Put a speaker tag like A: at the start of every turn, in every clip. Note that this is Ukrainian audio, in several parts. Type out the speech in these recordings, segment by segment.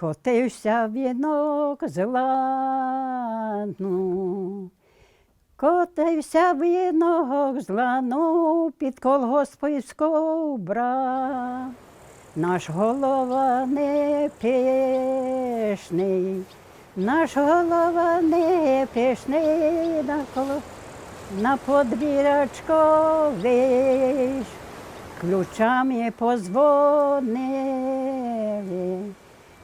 A: Котився вінок з лану, котився вінок з лану під колгоспівського бра. Наш голова не пишний, наш голова не пишний, на, коло, на подвір'ячко виш, ключами позвонили,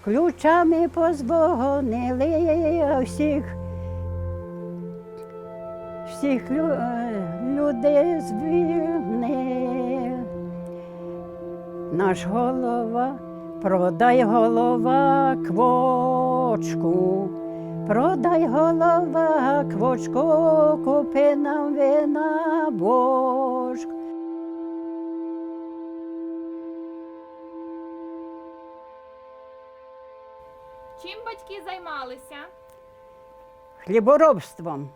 A: ключами позвонили всіх, всіх лю, е, людей звільнив. Наш голова, продай голова квочку, продай голова квочку, купи нам вина бошку.
B: Батьки займалися?
A: Хліборобством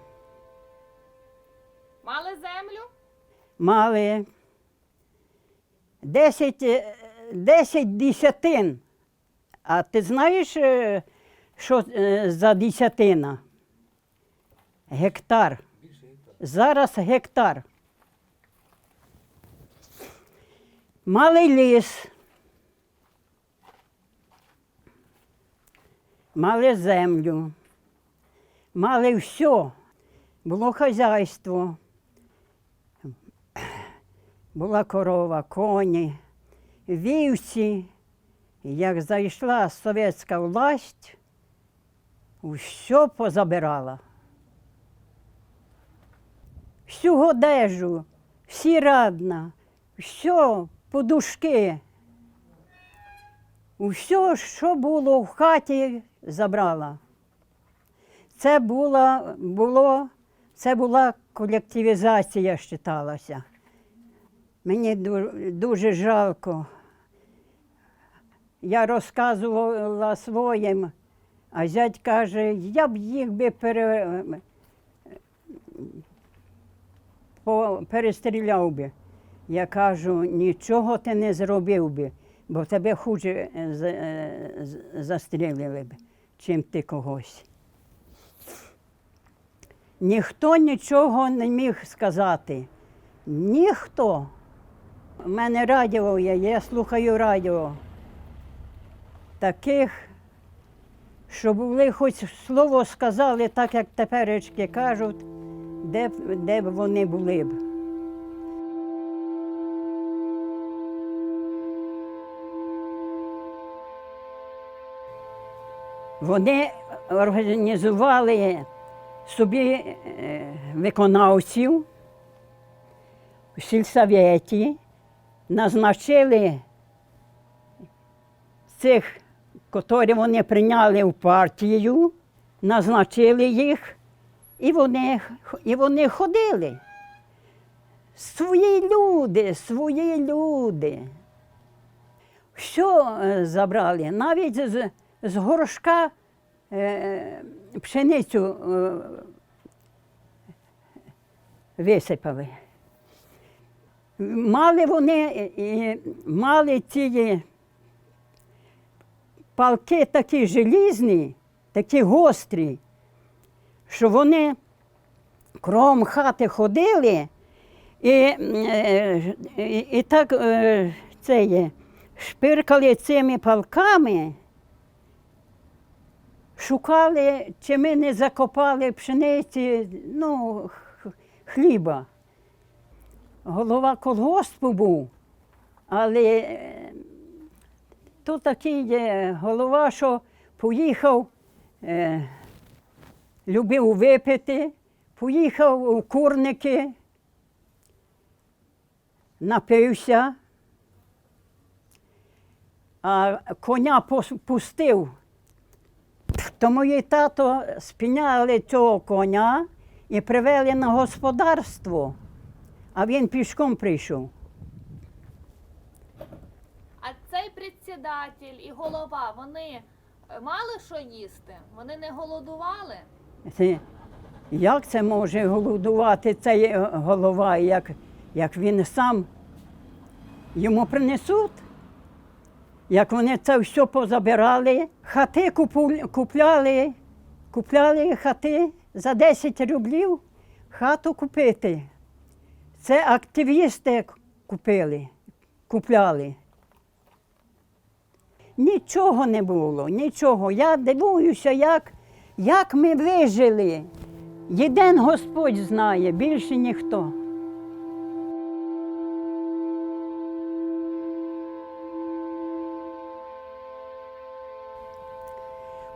B: Мали землю?
A: мали 10, е, 10 десятин. А ти знаєш, е, що е, за десятина? Гектар. Зараз гектар. Мали ліс. Мали землю. Мали все. Було хазяйство. Була корова, коні, вівці. Як зайшла совєтська власть, все позабирала. Всю одежу, всі радна, все, подушки. Все, що було в хаті, забрала. Це була, було, це була колективізація, вважалася. Мені дуже жалко. Я розказувала своїм, а зять каже, я б їх би пере... перестріляв би. Я кажу, нічого ти не зробив би, бо тебе хуже е, е, застрілили б, чим ти когось. Ніхто нічого не міг сказати. Ніхто. У мене радіо є, я слухаю радіо. Таких, що були хоч слово сказали, так як теперечки кажуть, де, де б вони були б. Вони організували собі е, виконавців в сільсоветі, назначили цих, котрі вони прийняли в партію, назначили їх, і вони, і вони ходили. Свої люди, свої люди. Що е, забрали? Навіть з, горшка е, пшеницю е, висипали. Мали вони і, і мали ці палки такі желізні, такі гострі, що вони кром хати ходили і, е, і так е, це є, шпиркали цими палками, шукали, чи ми не закопали пшениці, ну, хліба. Голова колгоспу був, але е, то такий є голова, що поїхав, е, любив випити, поїхав у курники, напився, а коня пустив. То мої тато спіняли цього коня і привели на господарство, а він пішком прийшов.
B: А цей председатель і голова, вони е, мали що їсти? Вони не голодували?
A: Це, як це може голодувати цей голова, як, як він сам йому принесуть? Як вони це все позабирали, хати купляли, купляли хати за 10 рублів хату купити. Це активісти купили, купляли. Нічого не було, нічого. Я дивуюся, як, як ми вижили. Єдин Господь знає, більше ніхто.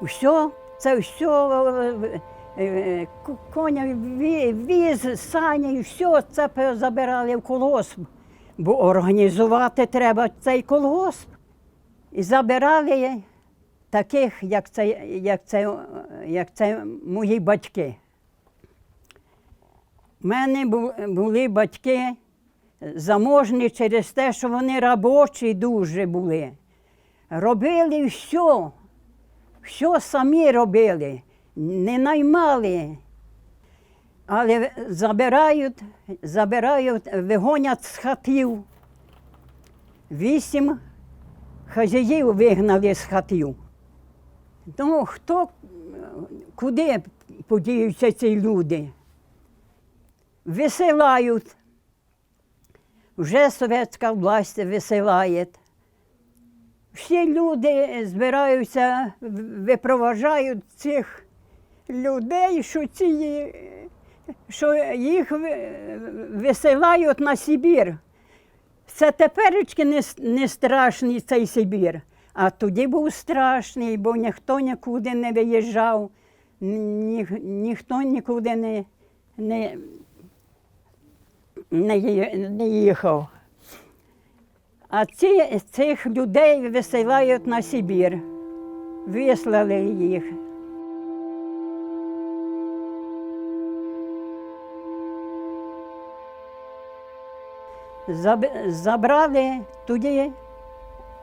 A: Все, це все е, коня ві- віз, сані, все це забирали в колгосп. Бо організувати треба цей колгосп. І забирали таких, як це, як це, як це мої батьки. У мене були батьки заможні через те, що вони робочі дуже були. Робили все, все самі робили, не наймали. Але забирають, забирають, вигонять з хатів. Вісім хазяїв вигнали з хатів. Ну, хто, куди подіються ці люди? Висилають. Вже совєтська власть висилає. Всі люди збираються, випроважають цих людей, що, ці, що їх висилають на Сибір. Це теперечки не, не страшний цей Сибір, а тоді був страшний, бо ніхто нікуди не виїжджав, ні, ніхто нікуди не, не, не, не їхав. А ці, цих людей висилають на Сибір. Вислали їх. Заб- Забрали тоді,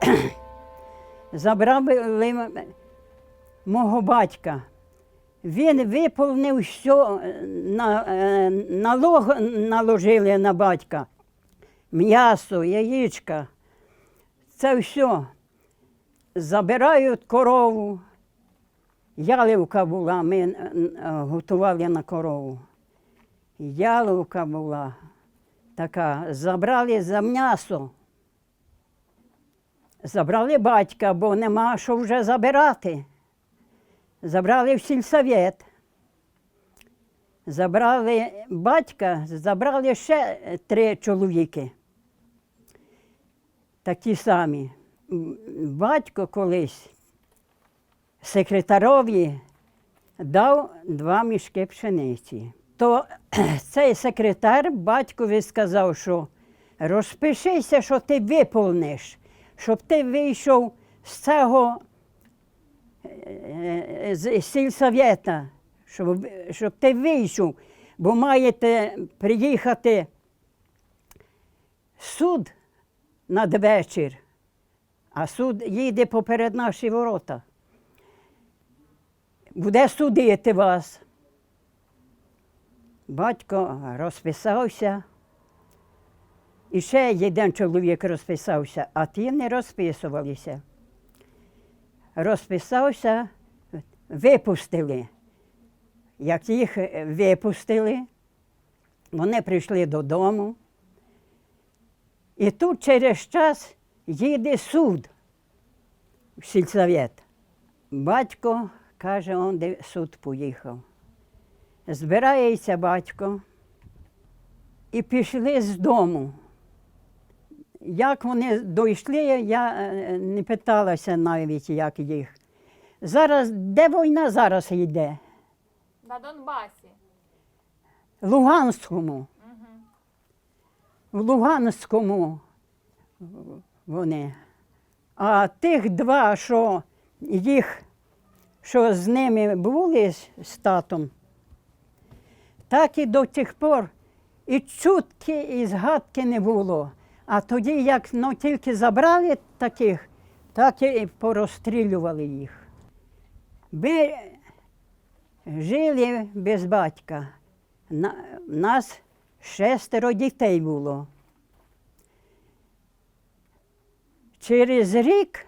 A: забрали мого батька. Він виповнив все, на, е, налог наложили на батька. М'ясо, яєчка. Це все. Забирають корову. Яливка була, ми е, готували на корову. Яловка була така. Забрали за м'ясо. Забрали батька, бо нема що вже забирати. Забрали в сільсовет. Забрали батька, забрали ще три чоловіки. Такі самі. Батько колись секретарові дав два мішки пшениці. То цей секретар батькові сказав, що розпишися, що ти виповниш, щоб ти вийшов з цього е, з сільсовєта, щоб, щоб ти вийшов, бо маєте приїхати суд надвечір, а суд їде поперед наші ворота. Буде судити вас. Батько розписався. І ще один чоловік розписався, а ті не розписувалися. Розписався, випустили. Як їх випустили, вони прийшли додому. І тут через час їде суд в сільсовет. Батько каже, он де суд поїхав. Збирається батько і пішли з дому. Як вони дійшли, я е, не питалася навіть, як їх. Зараз, де війна зараз йде?
B: На Донбасі.
A: Луганському. В Луганському вони. А тих два, що їх, що з ними були з- татом, так і до тих пор і чутки, і згадки не було. А тоді, як ну, тільки забрали таких, так і порозстрілювали їх. Ми жили без батька. На, нас шестеро дітей було. Через рік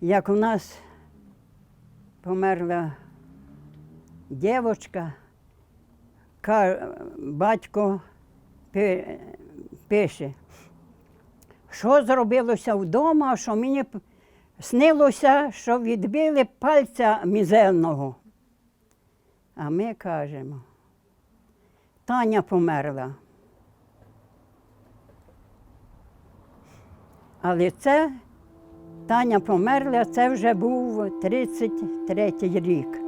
A: як у нас померла дівчинка, батько пише, що зробилося вдома, що мені снилося, що відбили пальця мізерного. А ми кажемо, Таня померла. Але це Таня померла, це вже був 33-й рік.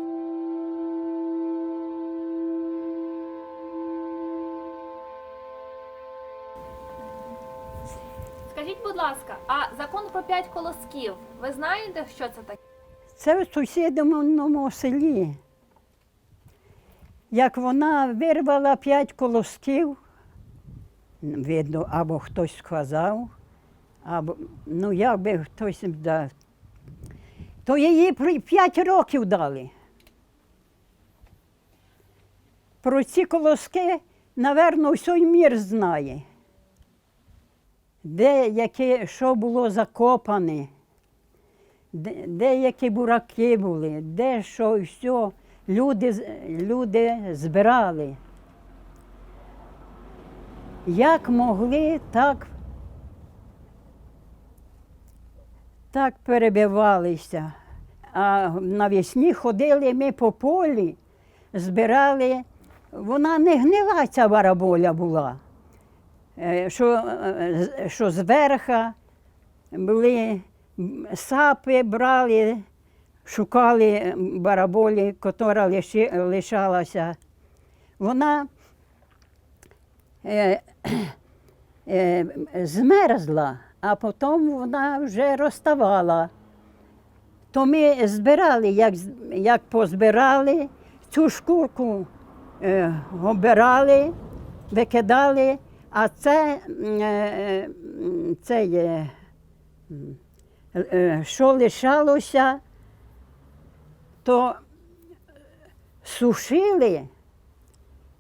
B: Скажіть, будь ласка, а закон про п'ять колосків, ви знаєте, що це таке?
A: Це в сусідному селі. Як вона вирвала п'ять колосків, видно, або хтось сказав, або ну як би хтось дав, то її п'ять років дали. Про ці колоски, напевно, всій мір знає. Де яке, що було закопане де, деякі бураки були, де що і все. Люди, люди збирали. Як могли, так, так перебивалися. А навесні ходили ми по полі, збирали. Вона не гнила ця бараболя була, Е, що, е, що зверха були сапи брали, шукали бараболі, котра лишалася. Вона е, е, змерзла, а потім вона вже розставала. То ми збирали, як, як позбирали, цю шкурку е, обирали, викидали, а це, е, це. Е, що лишалося, то сушили,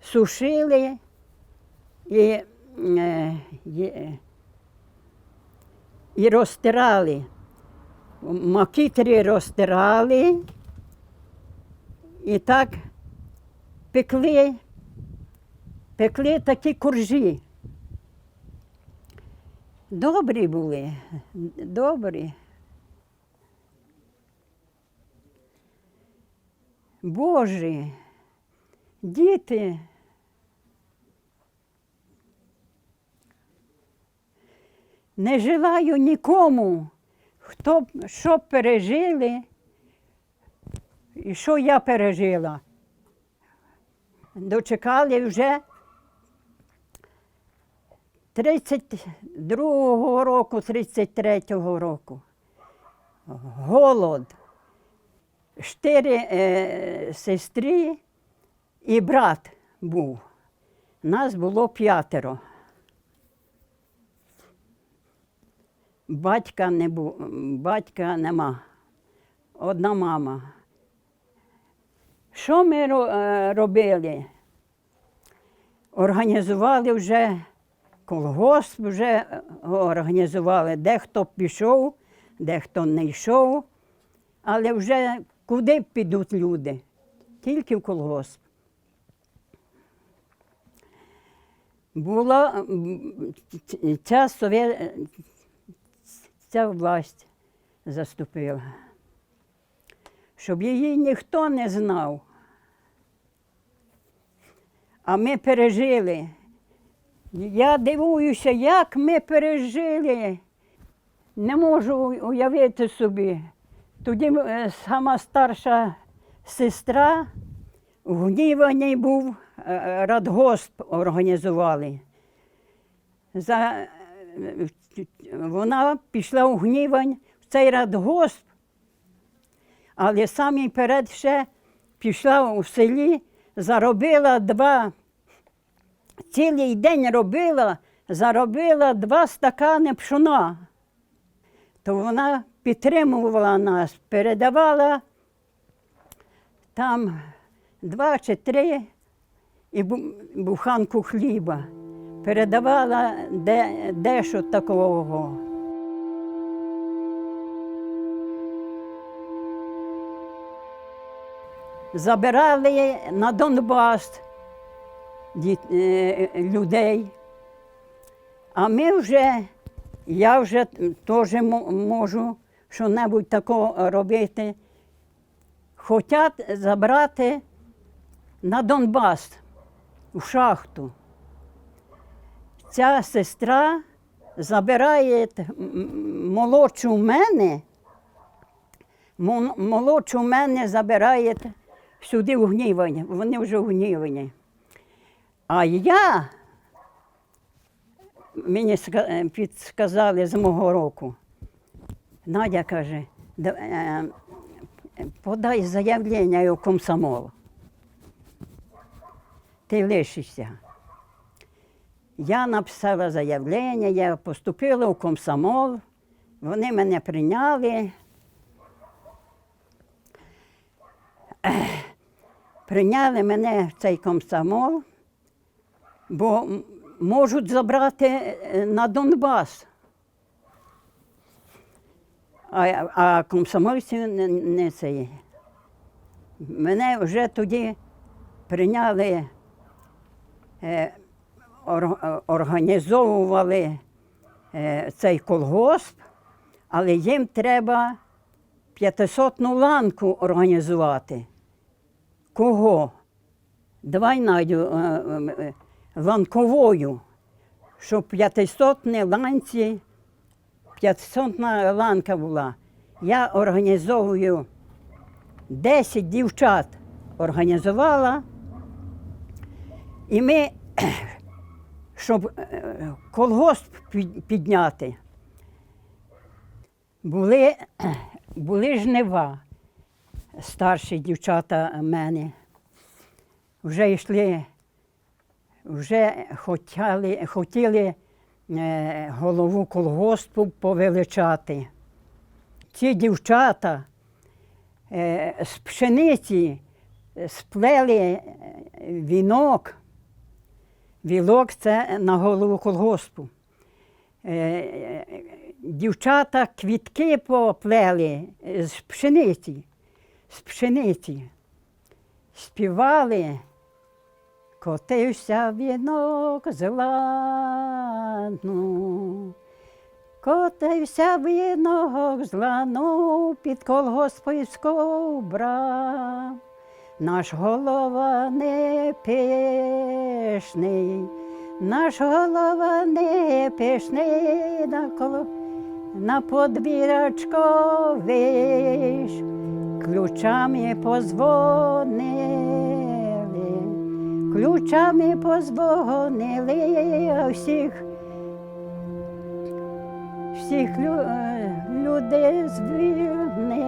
A: сушили і, е, і, і розтирали. Макітрі розтирали і так пекли, пекли такі коржі. Добрі були, добрі. Божі, діти. Не желаю нікому, хто б що пережили, і що я пережила. Дочекали вже 32-го року, 33-го року. Голод. Чотири е, сестри і брат був. Нас було п'ятеро. Батька не бу, батька нема. Одна мама. Що ми е, робили? Організували вже колгосп, вже е, організували. Дехто пішов, дехто не йшов. Але вже куди підуть люди? Тільки в колгосп. Була ця, совє... ця власть заступила, щоб її ніхто не знав. А ми пережили. Я дивуюся, як ми пережили. Не можу уявити собі. Тоді е, сама старша сестра в Гнівані був е, радгосп організували. За, е, вона пішла в Гнівань в цей радгосп, але самі перед ще пішла у селі, заробила два, цілий день робила, заробила два стакани пшона то вона підтримувала нас, передавала. Там два чи три і буханку хліба, передавала де, дещо такого. Забирали на Донбас е, людей, а ми вже, я вже теж можу можу що-небудь такого робити. Хотять забрати на Донбас, у шахту. Ця сестра забирає молодшу мене, мо- молодшу мене забирає сюди в гнівані. Вони вже в гнівані. А я, мені е, підсказали з мого року, Надя каже, е, подай заявлення у комсомол. Ти лишишся. Я написала заявлення, я поступила у комсомол, вони мене прийняли. Прийняли мене в цей комсомол, бо можуть забрати е, на Донбас. А, а комсомольці не, не це. Мене вже тоді прийняли, е, ор- організовували е, цей колгосп, але їм треба 500-ну ланку організувати. Кого? Давай Надю е, е, е, ланковою, щоб 500 ланці 500 ланка була. Я організовую 10 дівчат організувала. І ми, щоб е, колгосп підняти, були, були жнива. Старші дівчата мене вже йшли, вже хотіли, хотіли голову колгоспу повеличати. Ці дівчата е, з пшениці сплели е, вінок. Вілок це на голову колгоспу. Е, е, Дівчата квітки поплели з пшениці, з пшениці. Співали. Котився вінок з лану, котився вінок з лану під колгоспівську брав. Наш голова не пишний, наш голова не пишний, на, коло, на подвірочко виш, ключами позвонили, ключами позвонили, а всіх, всіх е, людей звільнили.